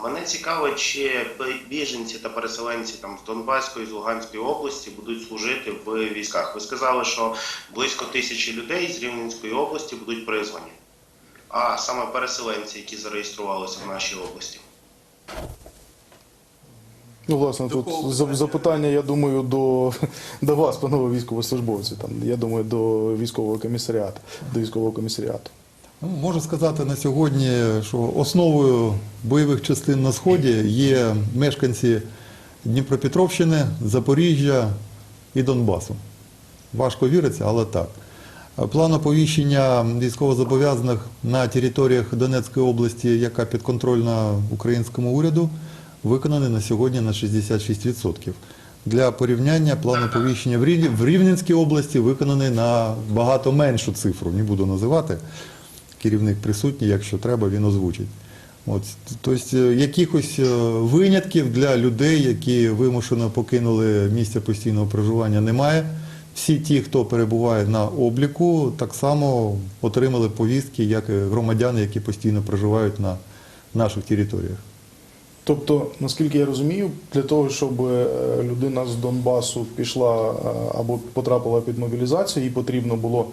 Мене цікавить, чи біженці та переселенці там з Донбаської з Луганської області будуть служити в військах. Ви сказали, що близько тисячі людей з Рівненської області будуть призвані, а саме переселенці, які зареєструвалися в нашій області. Ну, власне, тут запитання, я думаю, до, до вас, панове військовослужбовці. Там, я думаю, до військового комісаріату, до військового комісаріату. Ну, Можу сказати на сьогодні, що основою бойових частин на Сході є мешканці Дніпропетровщини, Запоріжжя і Донбасу. Важко віриться, але так. План оповіщення військовозобов'язаних на територіях Донецької області, яка підконтрольна українському уряду, виконаний на сьогодні на 66%. Для порівняння план оповіщення в Рівненській області виконаний на багато меншу цифру, не буду називати керівник присутній, якщо треба, він озвучить. От, тобто якихось е, винятків для людей, які вимушено покинули місце постійного проживання, немає. Всі ті, хто перебуває на обліку, так само отримали повістки, як громадяни, які постійно проживають на наших територіях. Тобто, наскільки я розумію, для того, щоб е, людина з Донбасу пішла е, або потрапила під мобілізацію, їй потрібно було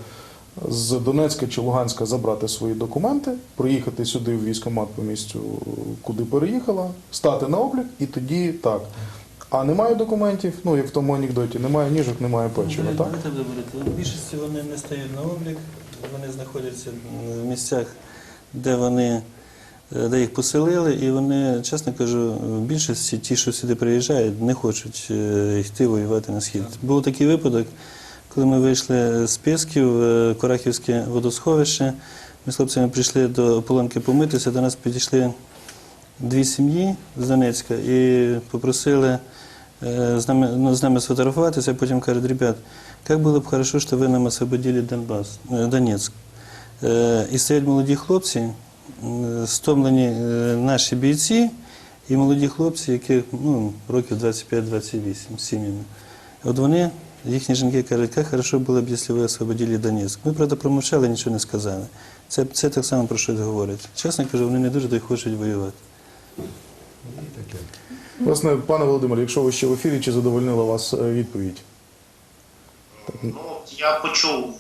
з Донецька чи Луганська забрати свої документи, приїхати сюди в військкомат по місцю, куди переїхала, стати на облік, і тоді так. А немає документів, ну як в тому анекдоті, немає ніжок, немає печива, так? В більшості вони не стають на облік, вони знаходяться в місцях, де вони е, де їх поселили, і вони, чесно кажу, в більшості ті, що сюди приїжджають, не хочуть е, йти воювати на схід. Був такий випадок, коли ми вийшли з Пісків, е, Корахівське водосховище. Ми з хлопцями прийшли до ополонки помитися, до нас підійшли дві сім'ї з Донецька і попросили е, з нами, ну, з нами сфотографуватися, а потім кажуть, ребят, як було б хорошо, що ви нам освободили Донбас, е, Донецьк. І стоять молоді хлопці, стомлені наші бійці, і молоді хлопці, яких ну, років 25-28 сім'ями. От вони, їхні жінки кажуть, як хорошо було б, якщо ви освободили Донецьк. Ми, правда, промовчали, нічого не сказали. Це, це так само про щось говорить. Чесно кажу, вони не дуже й хочуть воювати. Власне, пане Володимире, якщо ви ще в ефірі, чи задовольнила вас е, відповідь? Ну, я почув.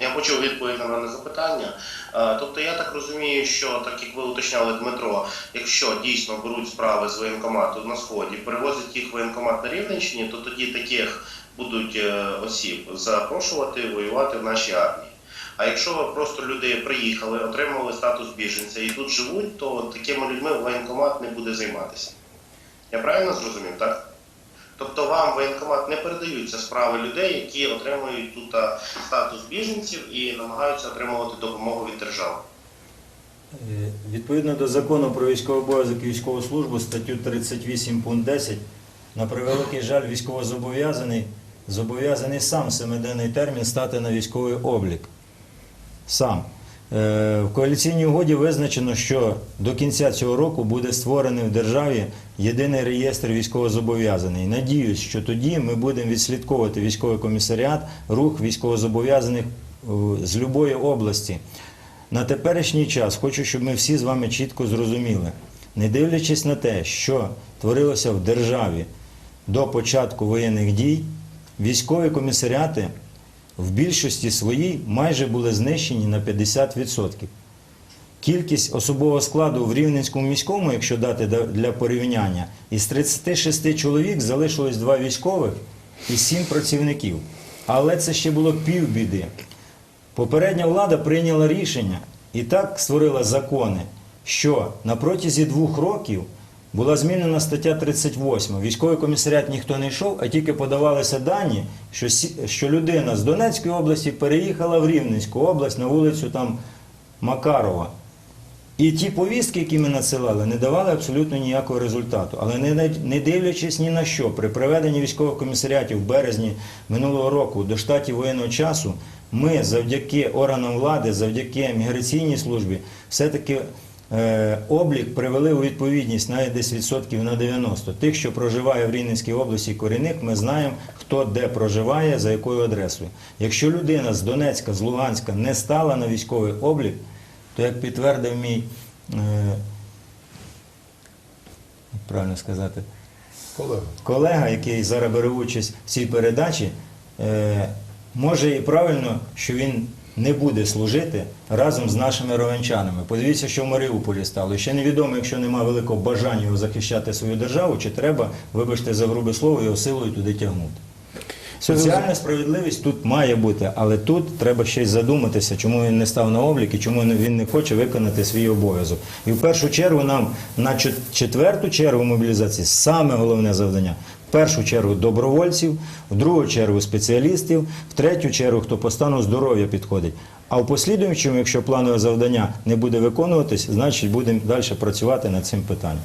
Я почув відповідь на мене запитання. Е, Тобто я так розумію, що так як ви уточняли Дмитро, якщо дійсно беруть справи з воєнкомату на сході, перевозять їх в воєнкомат на Рівненщині, то тоді таких будуть е, осіб запрошувати воювати в нашій армії. А якщо просто люди приїхали, отримали статус біженця і тут живуть, то такими людьми воєнкомат не буде займатися. Я правильно зрозумів, так? Тобто вам воєнкомат не передаються справи людей, які отримують тут статус біженців і намагаються отримувати допомогу від держави. Е, Відповідно до закону про військовий обов'язок і військову службу, статтю 38 пункт 10, на превеликий жаль, військовозобов'язаний зобов'язаний сам семиденний термін стати на військовий облік. Сам. Е, В коаліційній угоді визначено, що до кінця цього року буде створений в державі єдиний реєстр військовозобов'язаний. Надіюсь, що тоді ми будемо відслідковувати військовий комісаріат, рух військовозобов'язаних е, з будь-якої області. На теперішній час хочу, щоб ми всі з вами чітко зрозуміли, не дивлячись на те, що творилося в державі до початку воєнних дій, військові комісаріати в більшості своїй майже були знищені на 50%. Кількість особового складу в Рівненському міському, якщо дати для порівняння, із 36 чоловік залишилось два військових і 7 працівників. Але це ще було півбіди. Попередня влада прийняла рішення і так створила закони, що на протязі двох років була змінена стаття 38. Військовий комісаріат ніхто не йшов, а тільки подавалися дані, що, що людина з Донецької області переїхала в Рівненську область на вулицю там Макарова. І ті повістки, які ми надсилали, не давали абсолютно ніякого результату. Але не, не- дивлячись ні на що, при приведенні військових комісаріатів в березні минулого року до штатів воєнного часу, ми завдяки органам влади, завдяки міграційній службі, все-таки облік привели у відповідність навіть десь відсотків на 90. Тих, що проживає в Рівненській області корінних, ми знаємо, хто де проживає, за якою адресою. Якщо людина з Донецька, з Луганська не стала на військовий облік, то як підтвердив мій е, правильно сказати, Колега. колега, який зараз бере участь в цій передачі, е, може і правильно, що він не буде служити разом з нашими ровенчанами. Подивіться, що в Маріуполі стало. Ще невідомо, якщо немає великого бажання його захищати свою державу, чи треба, вибачте за грубе слово, його силою туди тягнути. Соціальна справедливість тут має бути, але тут треба ще й задуматися, чому він не став на облік і чому він не хоче виконати свій обов'язок. І в першу чергу нам на четверту чергу мобілізації саме головне завдання. Першу чергу добровольців, в другу чергу спеціалістів, в третю чергу, хто по стану здоров'я підходить. А в послідуючому, якщо планове завдання не буде виконуватись, значить будемо далі працювати над цим питанням.